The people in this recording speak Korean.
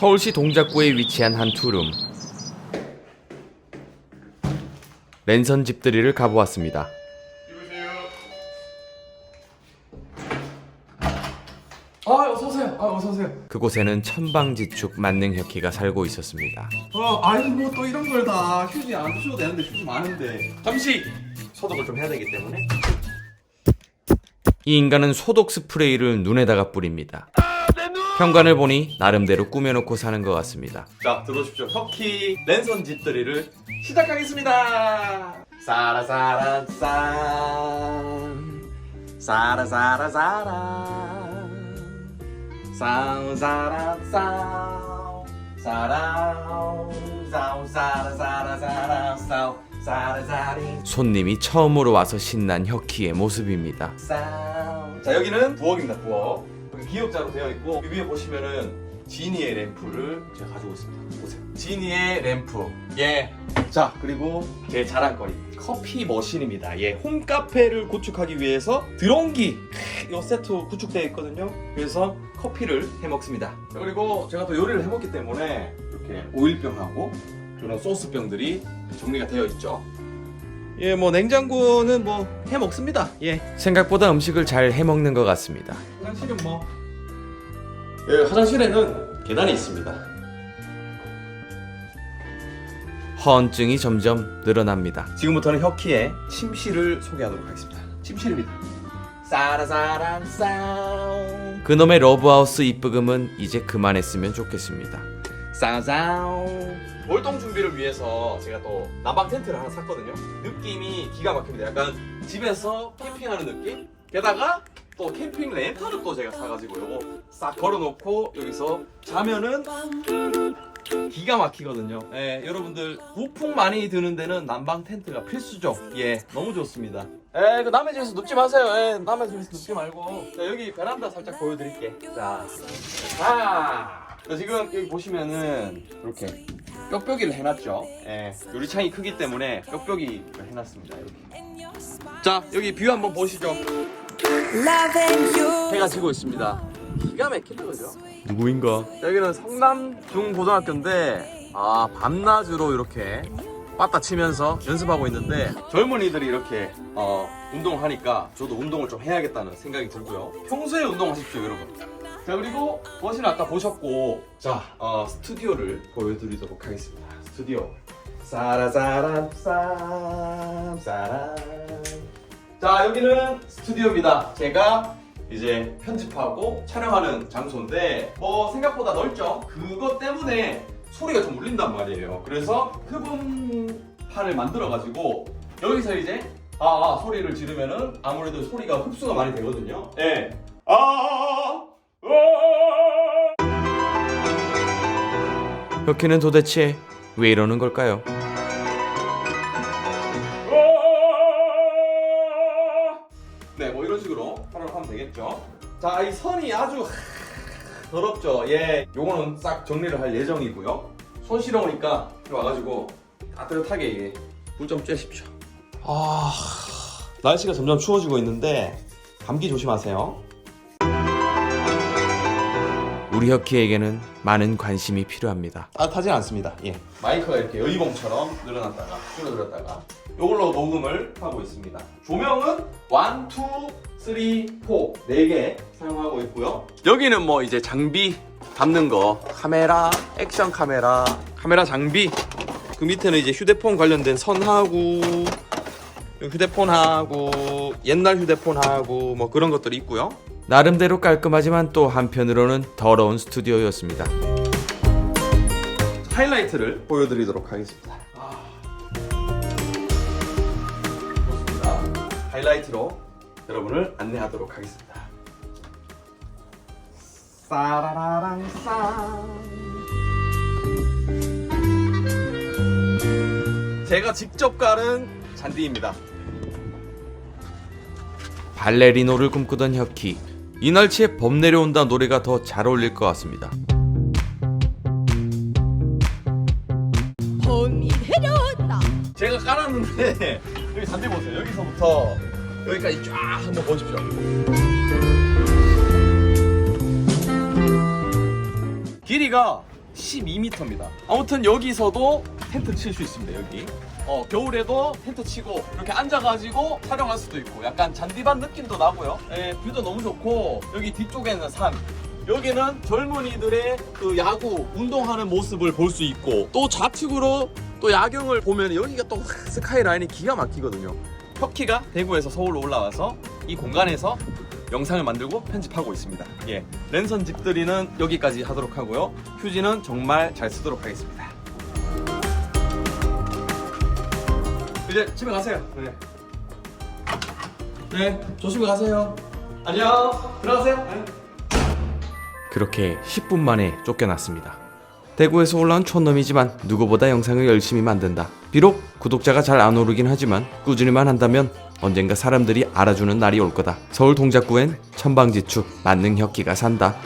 서울시 동작구에 위치한 한 투룸. 랜선 집들이를 가보았습니다. 아 어서 오세요. 아 어서 오세요. 그곳에는 천방지축 만능혁희가 살고 있었습니다. 어 아니 뭐 또 이런 걸 다 휴지 안 주셔도 되는데 휴지 많은데 잠시 소독을 좀 해야 되기 때문에 이 인간은 소독 스프레이를 눈에다가 뿌립니다. 현관을 보니 나름대로 꾸며놓고 사는 것 같습니다. 자 들어오십시오. 터키 랜선 집들이를 시작하겠습니다. 사라사라 산 사라사라 사라 사우사라 사우 사라우 사우 사라사라 사라 사우 사라사리 손님이 처음으로 와서 신난 혁희의 모습입니다. 자 여기는 부엌입니다 부엌 여 기 기역자로 되어 있고 이 위에 보시면은 지니의 램프를 제가 가지고 있습니다. 보세요. 지니의 램프. 예 자 그리고 제 자랑거리. 커피 머신입니다. 예. 홈카페를 구축하기 위해서 크, 요 세트 구축되어 있거든요. 그래서 커피를 해 먹습니다. 자, 그리고 제가 또 요리를 해 먹기 때문에 이렇게 오일병하고 그런 소스병들이 정리가 되어 있죠. 예, 뭐 냉장고는 뭐 해 먹습니다. 예. 생각보다 음식을 잘 해 먹는 것 같습니다. 화장실은 뭐 예, 화장실에는 계단이 있습니다. 허언증이 점점 늘어납니다. 지금부터는 혁희의 침실을 소개하도록 하겠습니다. 침실입니다. 사라사란 사우 그놈의 러브하우스 입부금은 이제 그만했으면 좋겠습니다. 사우사우 월동 준비를 위해서 제가 또 난방 텐트를 하나 샀거든요. 느낌이 기가 막힙니다. 약간 집에서 캠핑하는 느낌? 게다가 또 캠핑 렌터를 또 제가 사가지고 요거 싹 걸어놓고 여기서 자면은 기가 막히거든요. 예, 여러분들 부풍 많이 드는 데는 난방 텐트가 필수죠. 예, 너무 좋습니다. 예, 그 남의 집에서 눕지 마세요. 예, 남의 집에서 눕지 말고. 자, 여기 베란다 살짝 보여드릴게. 자, 자, 자, 지금 여기 보시면은 이렇게 뾱뾱이를 해놨죠. 예, 유리창이 크기 때문에 뾱뾱이를 해놨습니다. 이렇게. 자, 여기 뷰 한번 보시죠. 해가 지고 있습니다. 기가 막히죠, 그죠? 누구인가? 여기는 성남 중고등학교인데 아 밤낮으로 이렇게 빠따 치면서 연습하고 있는데 젊은이들이 이렇게 어, 운동하니까 저도 운동을 좀 해야겠다는 생각이 들고요. 평소에 운동하십시오, 여러분. 자 그리고 거실 아까 보셨고 자 어, 스튜디오를 보여드리도록 하겠습니다. 스튜디오. 사라사란 쌈 사란. 자 여기는 스튜디오입니다. 제가 이제 편집하고 촬영하는 장소인데 뭐 생각보다 넓죠. 그것 때문에 소리가 좀 울린단 말이에요. 그래서 흡음판을 만들어 가지고 여기서 이제 아, 아, 소리를 지르면은 아무래도 소리가 흡수가 많이 되거든요. 예. 아, 아, 혁희는 도대체 왜 이러는 걸까요? 자, 이 선이 아주 더럽죠. 예, 요거는 싹 정리를 할 예정이고요. 손 시려우니까 와가지고 따뜻하게 이게 불좀 쬐십시오. 아, 날씨가 점점 추워지고 있는데 감기 조심하세요. 우리 혁희에게는 많은 관심이 필요합니다. 따뜻하진 않습니다. 예. 마이크가 이렇게 여의봉처럼 늘어났다가 줄어들었다가 이걸로 녹음을 하고 있습니다. 조명은 1, 2, 3, 4 4개 사용하고 있고요. 여기는 뭐 이제 장비 담는 거 카메라, 액션 카메라, 카메라 장비 그 밑에는 이제 휴대폰 관련된 선하고 휴대폰하고 옛날 휴대폰하고 뭐 그런 것들이 있고요. 나름대로 깔끔하지만 또 한편으로는 더러운 스튜디오였습니다. 하이라이트를 보여드리도록 하겠습니다. 좋습니다. 하이라이트로 여러분을 안내하도록 하겠습니다. 싸라라랑 싸. 제가 직접 깔은 잔디입니다. 발레리노를 꿈꾸던 혁희. 이 날치에 범 내려온다 노래가 더 잘 어울릴 것 같습니다. 봄이 내려온다. 제가 깔았는데 여기 잔디 보세요. 여기서부터 여기까지 쫙 한번 보십시오. 길이가 12m입니다. 아무튼 여기서도 텐트 칠수 있습니다. 여기. 어, 겨울에도 텐트 치고 이렇게 앉아가지고 촬영할 수도 있고 약간 잔디밭 느낌도 나고요. 예, 뷰도 너무 좋고 여기 뒤쪽에는 산. 여기는 젊은이들의 그 야구 운동하는 모습을 볼 수 있고 또 좌측으로 또 야경을 보면 여기가 또 스카이라인이 기가 막히거든요. 터키가 대구에서 서울로 올라와서 이 공간에서 영상을 만들고 편집하고 있습니다. 예, 랜선 집들이는 여기까지 하도록 하고요. 휴지는 정말 잘 쓰도록 하겠습니다. 이제 집에 가세요. 네. 네, 조심히 가세요. 안녕. 들어가세요. 네. 그렇게 10분 만에 쫓겨났습니다. 대구에서 올라온 촌놈이지만 누구보다 영상을 열심히 만든다. 비록 구독자가 잘 안 오르긴 하지만 꾸준히만 한다면 언젠가 사람들이 알아주는 날이 올 거다. 서울 동작구엔 천방지축 만능혁기가 산다.